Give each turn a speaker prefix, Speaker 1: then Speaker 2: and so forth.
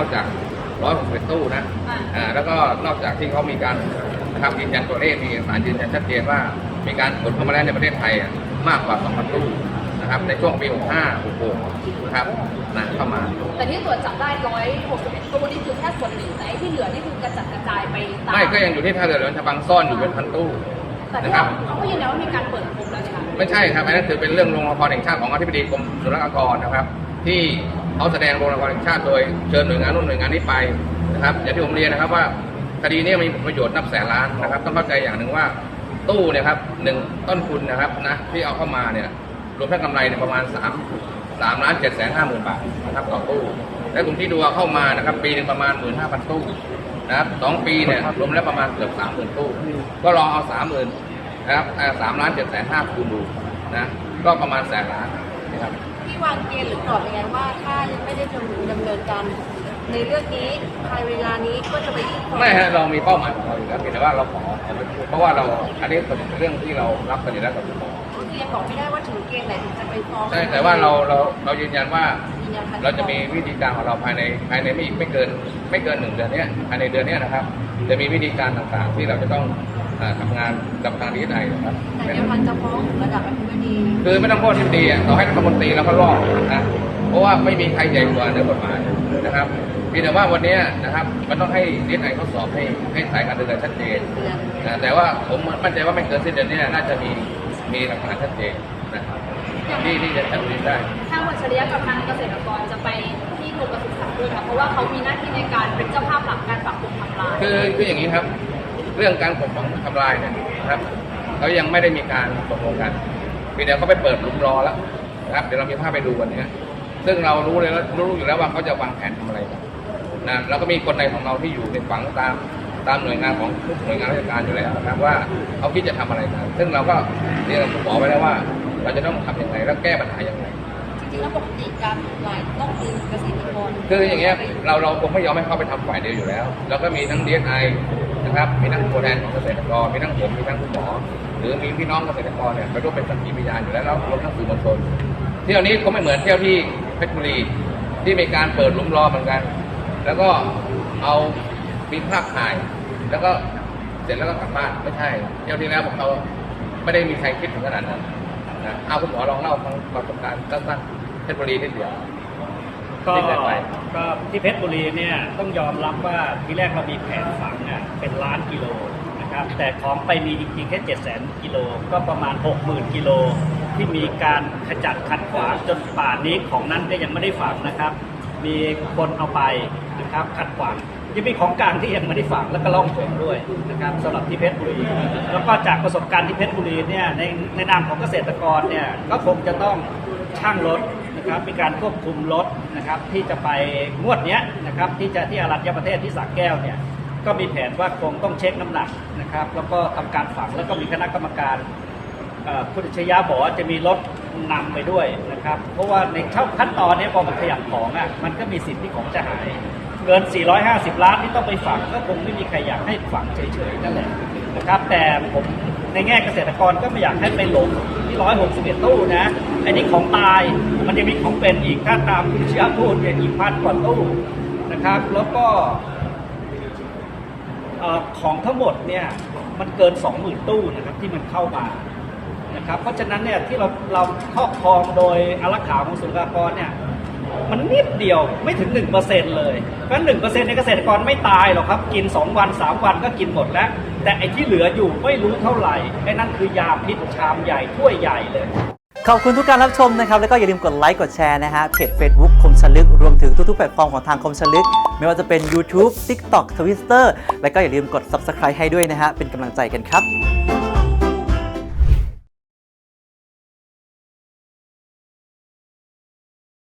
Speaker 1: อกจาก161ตู้นะ
Speaker 2: อ่า
Speaker 1: อ่าแล้วก็นอกจากที่เขามีการนะครับยืนยันตัวเลขมีเอกสารยืนยันชัดเจนว่า มีการขนเข้ามาแล้วในประเทศไทยอะมากกว่า 2,000 ตู้นะครับในช่วงปี 65 66นะครับนะเข้ามา
Speaker 2: แต่ที่ตรวจจับได้ร้อยหกสิบเอ็ดตู้นี่คือแค่ส่วนหนึ่งแต่ไอ้ที่เหลือนี่คือกระจัดกระจายไปตาม
Speaker 1: ไม่ก็ยังอยู่ที่ท่าเรือหลวงฉบังซ่อนอยู่เป็นพันตู้
Speaker 2: แต่ที่
Speaker 1: นะครับ
Speaker 2: เขาก็ยืนยันว่ามีการเปิดพบแล้วใช่ไหม
Speaker 1: ไม่ใช่ครับอันนั้นถือเป็นเรื่องโรงละครแห่งชาติของอธิบดีกรมศุลกากรนะครับ ที่ เขาแสดงโรงละครแห่งชาติโดยเชิญหน่วยงานนู้นหน่วยงานนี้ไปนะครับอย่างที่ผมเรียนนะครับว่าคดีนี้มีผลประโยชน์นับแสนล้านนะครับ ต้องเข้าใจอย่างหนึ่งว่าตู้เนี่ยครับหนึ่งต้นทุนนะครับนะที่เอาเข้ามาเนี่ยรวมทั้งกำไรเนี่ยประมาณ3 3ล้าน7แสนห้าหมื่นบาทนะครับต่อตู้และกลุ่มที่ดูเอาเข้ามานะครับ ปีหนึ่งประมาณ1 5 0 0 0ตู้นะครับสองปีเนี่ยรวมแล้วประมาณเกือบ30,000ตู้ ก็ลองเอา30,000นะครับสามล้านเจ็ดแสนห้าคูณดูนะก็ประมาณแสนล้านนะครับ
Speaker 3: วางเกณฑ์หรือกรอบยังไงว่า ถ้าไม่ได้ดำเนินการในเรื่องนี้ภายเวลานี้ก็จะไปยื่นฟ้อง
Speaker 1: ไม่ฮะเรามีเป้าหมายของเราอยู่แล้วเพียงแต่ว่าเราขอขอไม่พูดเพราะว่าเราอันนี้เป็นเรื่องที่เรารับกันอยู่แล้วกับคุณหมอ
Speaker 3: คือยังบอกไม่ได้ว่าถึงเกณฑ์ไหนถึงจะไปฟ้อง
Speaker 1: ใช่แต่ว่าเราเราเรายืนยันว่า
Speaker 3: ยืนยันทันที
Speaker 1: เราจะมีวิธีการของเราภายในภายในไม่ไม่เกินไม่เกินหนึ่งเดือนเนี้ยภายในเดือนเนี้ยนะครับ จะมีวิธีการต่างๆที่เราจะต้องเอ่อทำงานกับทางดีไอนะครับ
Speaker 3: แต่ยังพันจะฟ้องถึงระดับอธิบดี
Speaker 1: คือไม่ต้องโทษที่ดีอะต่อให้รัฐมนตรีแล้วก็รอดนะเพราะว่าไม่มีใครใหญ่กว่าเนื้อกฎหมายนะครับเพียงแต่ว่าวันเนี้ยนะครับมันต้องให้ดีไอเขาสอบให้ให้สายการเดินชัดเจน
Speaker 3: เดือน
Speaker 1: นะแต่ว่าผมมั่นใจว่าไม่เกินสิ้นเดือนเนี้น่าจะมีมีหลักฐานชัดเจนนะครับที่ที่จะจับได้
Speaker 2: ทางวัชริยะกับทางเกษตรกรจะไปที่กรมปศุสัตว์ด้วยค่ะเพราะว่าเขามีหน้าที่ในการเป็นเจ้าภาพหลักการปรับปรุงทำลาย
Speaker 1: คือคืออย่างนี้ครับ เรื่องการข่มของทำลายเนี่ยนะครับเขายังไม่ได้มีการตกลงกันเพียงแต่เขาไปเปิดหลุมรอแล้วนะครับเดี๋ยวเรามีภาพไปดูวันนี้ซึ่งเรารู้เลยแล้วรู้อยู่แล้วว่าเขาจะวางแผนทำอะไรกันนะเราก็มีคนในของเราที่อยู่ในฝังตามตามหน่วยงานของทุกหน่วยงานราชการอยู่แล้วนะครับว่าเขาคิดจะทำอะไรกันซึ่งเราก็เรียนกับคุณหมอไว้แล้วว่า เราจะต้องทำยังไงแล้วแก้ปัญหายังไง
Speaker 3: จริงๆแล้วปกติการทำลายต้องเป็นเกษตรกร
Speaker 1: คืออย่างเงี้ยเราเราคงไม่ยอมให้เขาไปทำฝ่ายเดียวอยู่แล้วเราก็มีทั้งดีไอ นะครับมีทั้งตัวแทนของเกษตรกรมีทั้งผมมีทั้งคุณหมอหรือมีพี่น้องเกษตรกรเนี่ยไปร่วมเป็นสักขีพยานอยู่แล้วแล้วรวมทั้งสื่อมวลชนเที่ยวนี้ก็ไม่เหมือนเที่ยวที่เพชรบุรีที่มีการเปิดลุมรอเหมือนกัน แล้วก็เอามีภาพถ่าย แล้วก็เสร็จแล้วก็กลับบ้านไม่ใช่ เที่ยวที่แล้วผมเราไม่ได้มีใครคิดถึงขนาดนั้นนะเอาคุณหมอลองเล่าทางประสบการณ์สั้นๆเพชรบุรีนิดเดียว
Speaker 4: ก็
Speaker 1: ที่เกิดไป
Speaker 4: ก็ที่เพชรบุรีเนี่ยต้องยอมรับว่าทีแรกเรามีแผนฝังอะเป็นล้านกิโลนะครับแต่ของไปมีจริงๆแค่7 0 0 0 0 0กิโลก็ประมาณ 60,000กิโลที่มีการขจัดขัดขวางจนป่านนี้ของนั้นก็ยังไม่ได้ฝังนะครับ มีคนเอาไปนะครับขัดขวางยังมีของกลางที่ยังไม่ได้ฝังแล้วก็ล่องหนด้วยนะครับสำหรับที่เพชรบุรี แล้วก็จากประสบการณ์ที่เพชรบุรีเนี่ยในในนามของเกษตรกรเนี่ยก็คงจะต้องช่างรถ นะครับมีการควบคุมรถนะครับที่จะไปงวดเนี้ยนะครับที่จะที่อารัญญประเทศที่สักแก้วเนี่ยก็มีแผนว่าคงต้องเช็คน้ำหนักนะครับแล้วก็ทำการฝังแล้วก็มีคณะกรรมการคุณชยาบอกว่าจะมีรถนำไปด้วยนะครับ เพราะว่าในขั้นตอนนี้พอมันขยับของอะมันก็มีสิทธิ์ที่ของจะหายเงิน 450 ล้านที่ต้องไปฝังก็คงไม่มีใครอยากให้ฝังเฉยๆนั่นแหละนะครับแต่ผม ในแง่เกษตรกรก็ไม่อยากให้ไปหลงที่ 161 ตู้นะ อันนี้ของตายมันยังมีของเป็นอีกถ้าตามคุณเชียพูดเนี่ยอีกพันกว่าตู้นะครับ แล้วก็ของทั้งหมดเนี่ยมันเกิน 20,000 ตู้นะครับที่มันเข้ามานะครับ เพราะฉะนั้นเนี่ยที่เราเราครอบครองโดยอารักขาของศุลกากรเนี่ย มันนิดเดียวไม่ถึง 1%เลยเพราะหนึ่งเปอร์เซ็นต์ในเกษตรกรไม่ตายหรอกครับ กิน 2 วัน 3 วันก็กินหมดแล้ว แต่ไอ้ที่เหลืออยู่ไม่รู้เท่าไหร่ไอ้นั่นคือยาพิษชามใหญ่ถ้วยใหญ่เลย
Speaker 5: ขอบคุณทุกการรับชมนะครับ แล้วก็อย่าลืมกดไลค์กดแชร์นะฮะเพจ Facebook คมชลึก รวมถึงทุกๆแพลตฟอร์มของทางคมชลึก ไม่ว่าจะเป็น YouTube TikTok Twitter แล้วก็อย่าลืมกด Subscribe ให้ด้วยนะฮะเป็นกำลังใจกันครับ